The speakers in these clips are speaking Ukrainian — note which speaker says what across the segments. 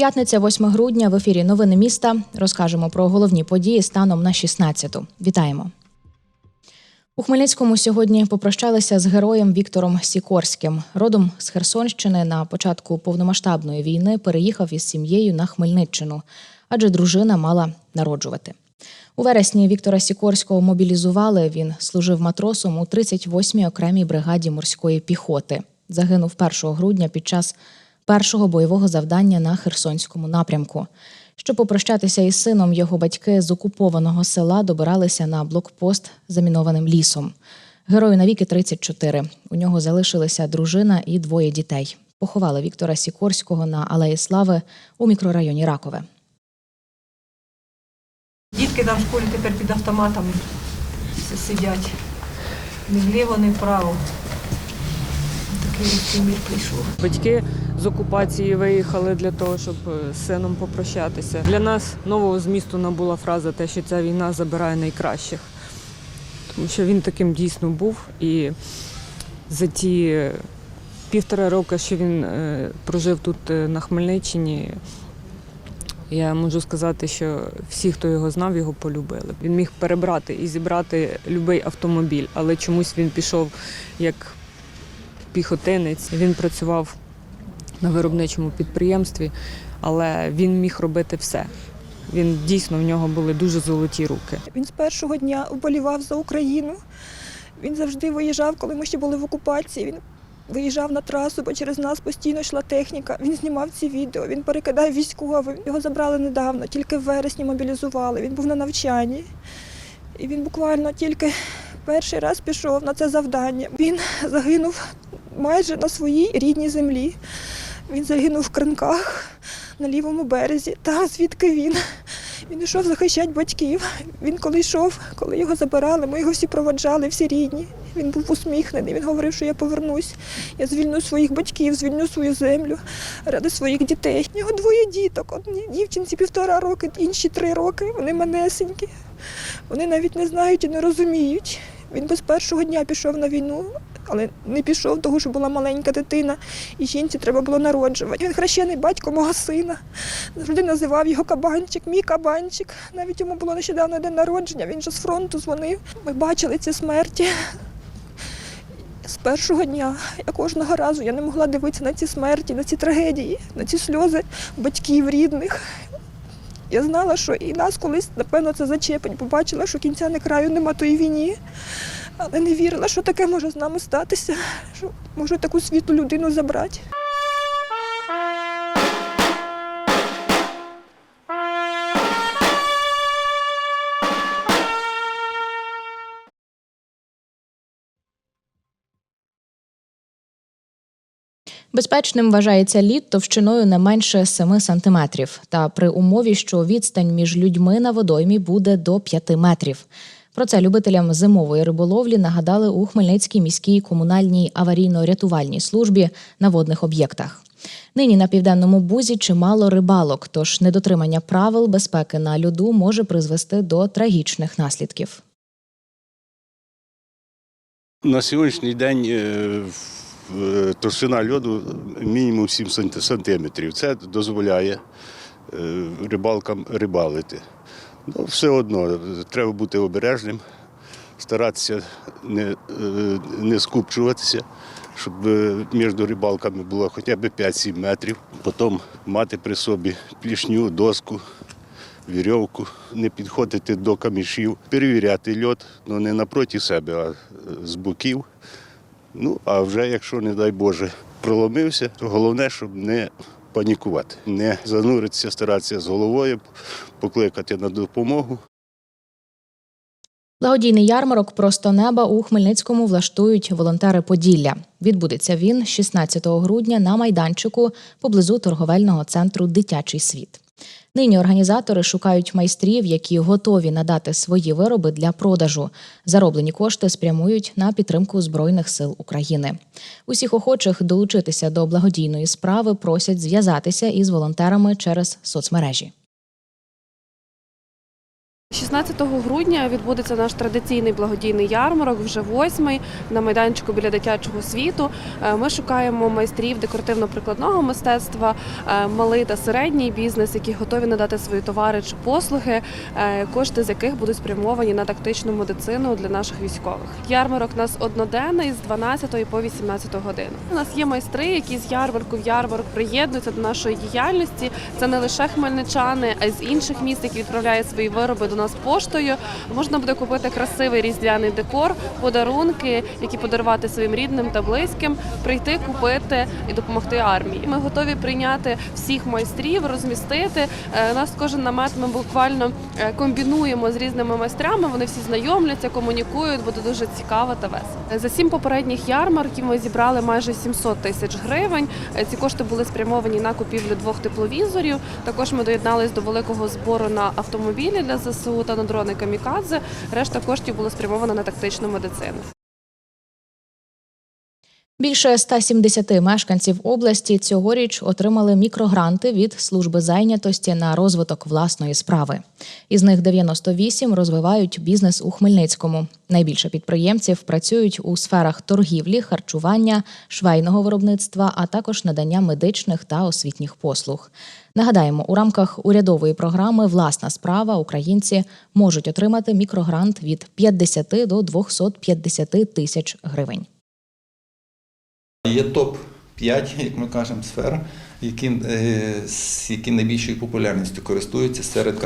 Speaker 1: П'ятниця, 8 грудня. В ефірі Новини міста. Розкажемо про головні події станом на 16-ту. Вітаємо. У Хмельницькому сьогодні попрощалися з героєм Віктором Сікорським. Родом з Херсонщини на початку повномасштабної війни переїхав із сім'єю на Хмельниччину, адже дружина мала народжувати. У вересні Віктора Сікорського мобілізували. Він служив матросом у 38-й окремій бригаді морської піхоти. Загинув 1 грудня під час першого бойового завдання на Херсонському напрямку. Щоб попрощатися із сином, його батьки з окупованого села добиралися на блокпост замінованим лісом. Герою навіки 34. У нього залишилися дружина і двоє дітей. Поховали Віктора Сікорського на Алеї Слави у мікрорайоні Ракове.
Speaker 2: Дітки там в школі тепер під автоматами всі сидять. Ні вліво, ні вправо. Такий мір прийшов.
Speaker 3: Батьки з окупації виїхали для того, щоб е, з сином попрощатися. Для нас нового змісту набула фраза те, що ця війна забирає найкращих. Тому що він таким дійсно був. І за ті півтора роки, що він е, прожив тут е, на Хмельниччині, я можу сказати, що всі, хто його знав, його полюбили. Він міг перебрати і зібрати будь-який автомобіль, але чомусь він пішов як піхотинець. Він працював на виробничому підприємстві, але він міг робити все. Він дійсно в нього були дуже золоті руки.
Speaker 4: Він з першого дня вболівав за Україну. Він завжди виїжджав, коли ми ще були в окупації. Він виїжджав на трасу, бо через нас постійно йшла техніка. Він знімав ці відео, він перекидав військовим. Його забрали недавно, тільки в вересні мобілізували. Він був на навчанні. І він буквально тільки перший раз пішов на це завдання. Він загинув майже на своїй рідній землі. Він загинув в кринках на лівому березі. Та звідки він? Він йшов захищати батьків. Він коли йшов, коли його забирали, ми його всі проводжали, всі рідні. Він був усміхнений. Він говорив, що я повернусь, я звільню своїх батьків, звільню свою землю ради своїх дітей. У нього двоє діток. Одній дівчинці півтора роки, інші три роки. Вони манесенькі. Вони навіть не знають і не розуміють. Він без першого дня пішов на війну, але не пішов, тому що була маленька дитина, і жінці треба було народжувати. Він хрещений батько мого сина. Завжди називав його кабанчик, мій кабанчик. Навіть йому було нещодавно день народження, він же з фронту дзвонив. Ми бачили ці смерті. З першого дня я кожного разу я не могла дивитися на ці смерті, на ці трагедії, на ці сльози батьків рідних. Я знала, що і нас колись, напевно, це зачепить. Побачила, що кінця не краю нема тої війні, але не вірила, що таке може з нами статися, що можу таку світлу людину забрати.
Speaker 1: Безпечним вважається лід товщиною не менше 7 сантиметрів, та при умові, що відстань між людьми на водоймі буде до 5 метрів. Про це любителям зимової риболовлі нагадали у Хмельницькій міській комунальній аварійно-рятувальній службі на водних об'єктах. Нині на південному бузі чимало рибалок, тож недотримання правил безпеки на льоду може призвести до трагічних наслідків.
Speaker 5: На сьогоднішній день е, е, товщина льоду мінімум 7 сантиметрів. Це дозволяє е, рибалкам рибалити. Ну, все одно треба бути обережним, старатися не, е, не скупчуватися, щоб е, між рибалками було хоча б 5-7 метрів. Потім мати при собі плішню, доску, вірьовку, не підходити до камішів, перевіряти льот, ну не напроти себе, а е, з боків. Ну, а вже якщо, не дай Боже, проломився, то головне, щоб не панікувати, не зануритися, старатися з головою, покликати на допомогу.
Speaker 1: Благодійний ярмарок Просто неба у Хмельницькому влаштують волонтери Поділля. Відбудеться він 16 грудня на майданчику поблизу торговельного центру Дитячий світ. Нині організатори шукають майстрів, які готові надати свої вироби для продажу. Зароблені кошти спрямують на підтримку Збройних сил України. Усіх охочих долучитися до благодійної справи просять зв'язатися із волонтерами через соцмережі.
Speaker 6: 16 грудня відбудеться наш традиційний благодійний ярмарок, вже восьмий на майданчику біля дитячого світу. Е, Ми шукаємо майстрів декоративно-прикладного мистецтва, е, малий та середній бізнес, які готові надати свої товари чи послуги, е, кошти з яких будуть спрямовані на тактичну медицину для наших військових. Ярмарок у нас одноденний з 12 по 18 годину. У нас є майстри, які з ярмарку в ярмарок приєднуються до нашої діяльності. Це не лише хмельничани, а й з інших міст, які відправляють свої вироби до нас поштою. Можна буде купити красивий різдвяний декор, подарунки, які подарувати своїм рідним та близьким, прийти, купити і допомогти армії. Ми готові прийняти всіх майстрів, розмістити. Е, нас кожен намет ми буквально е, комбінуємо з різними майстрами. Вони всі знайомляться, комунікують, буде дуже цікаво та весело. За сім попередніх ярмарків ми зібрали майже 700 тисяч гривень. Е, Ці кошти були спрямовані на купівлю двох тепловізорів. Також ми доєднались до великого збору на автомобілі для ЗСУ та на дрони камікадзе. Решта коштів було спрямовано на тактичну медицину.
Speaker 1: Більше 170 мешканців області цьогоріч отримали мікрогранти від служби зайнятості на розвиток власної справи. Із них 98 розвивають бізнес у Хмельницькому. Найбільше підприємців працюють у сферах торгівлі, харчування, швейного виробництва, а також надання медичних та освітніх послуг. Нагадаємо, у рамках урядової програми Власна справа українці можуть отримати мікрогрант від 50 до 250 тисяч гривень.
Speaker 7: Є топ 5, як ми кажемо, сфер, які, е, які найбільшою популярністю користуються серед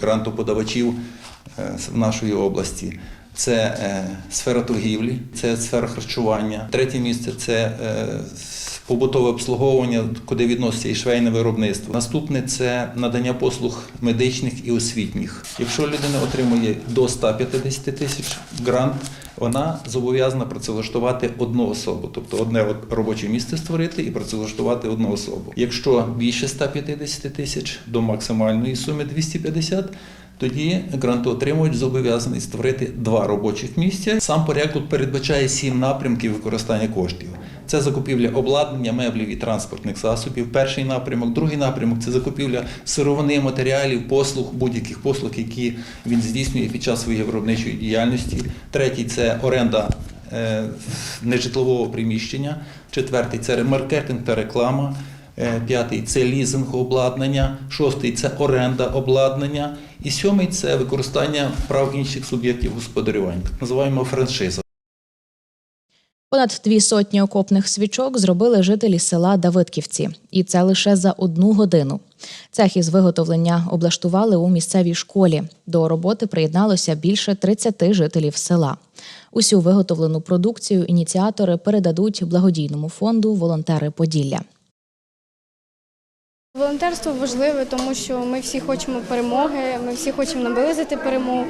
Speaker 7: грантоподавачів в нашої області. Це е, сфера торгівлі, це сфера харчування. Третє місце це е, побутове обслуговування, куди відноситься і швейне виробництво. Наступне це надання послуг медичних і освітніх. Якщо людина отримує до 150 тисяч грант, вона зобов'язана працевлаштувати одну особу, тобто одне робоче місце створити і працевлаштувати одну особу. Якщо більше 150 тисяч до максимальної суми 250, тоді грантоотримувач зобов'язаний створити два робочих місця. Сам порядок передбачає сім напрямків використання коштів. Це закупівля обладнання, меблів і транспортних засобів. Перший напрямок, другий напрямок це закупівля сировини, матеріалів, послуг, будь-яких послуг, які він здійснює під час своєї виробничої діяльності. Третій це оренда е, нежитлового приміщення. Четвертий це ремаркетинг та реклама. Е, П'ятий це лізинг обладнання, шостий це оренда обладнання, і сьомий це використання прав інших суб'єктів господарювання, так називаємо франшиза.
Speaker 1: Понад дві сотні окопних свічок зробили жителі села Давидківці, і це лише за одну годину. Цех із виготовлення облаштували у місцевій школі. До роботи приєдналося більше 30 жителів села. Усю виготовлену продукцію ініціатори передадуть благодійному фонду Волонтери Поділля.
Speaker 8: Волонтерство важливе, тому що ми всі хочемо перемоги, ми всі хочемо наблизити перемогу.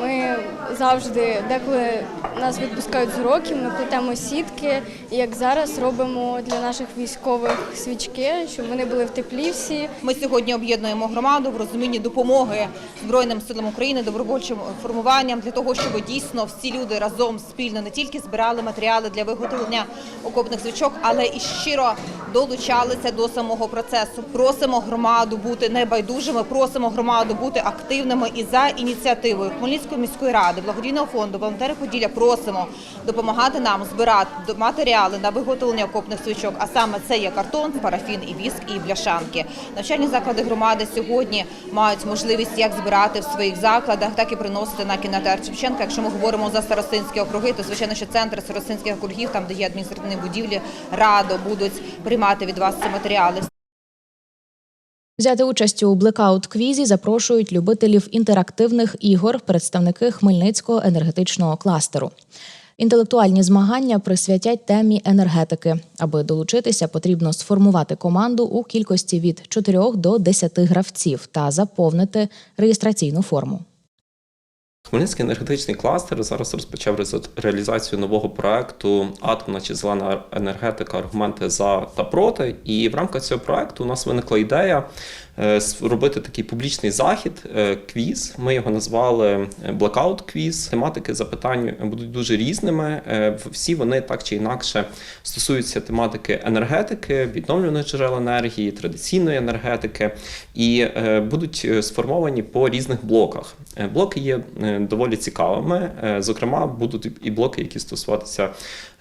Speaker 8: Ми завжди, деколи нас відпускають з уроків, ми плетемо сітки, і як зараз робимо для наших військових свічки, щоб вони були в теплі всі.
Speaker 9: Ми сьогодні об'єднуємо громаду в розумінні допомоги Збройним силам України, добровольчим формуванням для того, щоб дійсно всі люди разом спільно не тільки збирали матеріали для виготовлення окопних свічок, але і щиро долучалися до самого процесу. Просимо громаду бути небайдужими, просимо громаду бути активними і за ініціативою Хмельницької міської ради, благодійного фонду волонтери Поділля просимо допомагати нам збирати матеріали на виготовлення окопних свічок. А саме це є картон, парафін і віск, і бляшанки. Навчальні заклади громади сьогодні мають можливість як збирати в своїх закладах, так і приносити на кінотеатр Шевченка. Якщо ми говоримо за старостинські округи, то звичайно, що центр старостинських округів, там де є адміністративні будівлі, радо будуть приймати від вас ці матеріали.
Speaker 1: Взяти участь у блекаут-квізі запрошують любителів інтерактивних ігор, представники Хмельницького енергетичного кластеру. Інтелектуальні змагання присвятять темі енергетики. Аби долучитися, потрібно сформувати команду у кількості від 4 до 10 гравців та заповнити реєстраційну форму.
Speaker 10: Хмельницький енергетичний кластер зараз розпочав реалізацію нового проекту Атомна чи зелена енергетика, аргументи за та проти. І в рамках цього проекту у нас виникла ідея е, с- робити такий публічний захід, е, квіз. Ми його назвали Blackout квіз. Тематики запитань будуть дуже різними. Е, Всі вони так чи інакше стосуються тематики енергетики, відновлюваних джерел енергії, традиційної енергетики, і е, будуть е, сформовані по різних блоках. Е, Блоки є е, доволі цікавими. Е, Зокрема, будуть і блоки, які стосуватися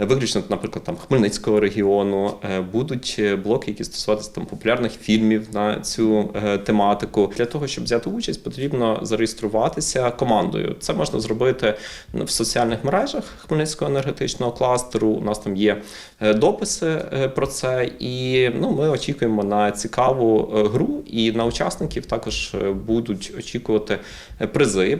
Speaker 10: е, виключно, наприклад, там Хмельницького регіону, е, будуть е, блоки, які стосуватися там популярних фільмів на цю е, тематику. Для того, щоб взяти участь, потрібно зареєструватися командою. Це можна зробити ну, в соціальних мережах Хмельницького енергетичного кластеру. У нас там є е, дописи е, про це, і ну, ми очікуємо на цікаву е, гру, і на учасників також е, будуть очікувати е, призи.